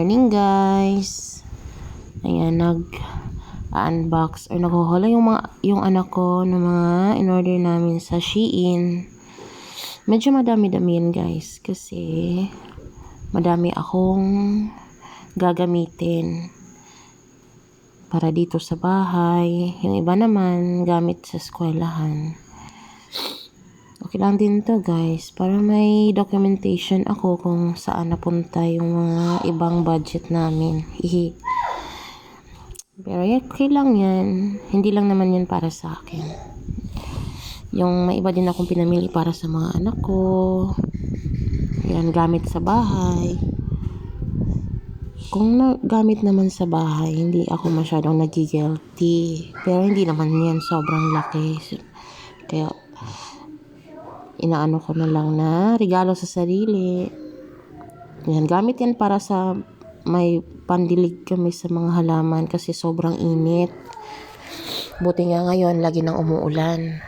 morning guys. Ayan, nag unbox or naghuhula yung mga yung anak ko ng mga in-order namin sa Shein. Medyo madami-dami yan guys kasi madami akong gagamitin para dito sa bahay. Yung iba naman gamit sa eskwelahan. Okay lang din to guys. Para may documentation ako kung saan napunta yung mga ibang budget namin. Pero yan, okay lang yan. Hindi lang naman yan para sa akin. Yung may iba din akong pinamili para sa mga anak ko. Yan, gamit sa bahay. Kung na, gamit naman sa bahay, hindi ako masyadong nagigilty. Pero hindi naman yan sobrang laki. Kaya, inaano ko na lang na regalo sa sarili. Yan, gamit yan para sa may pandilig kami sa mga halaman kasi sobrang init. Buti nga ngayon, lagi nang umuulan.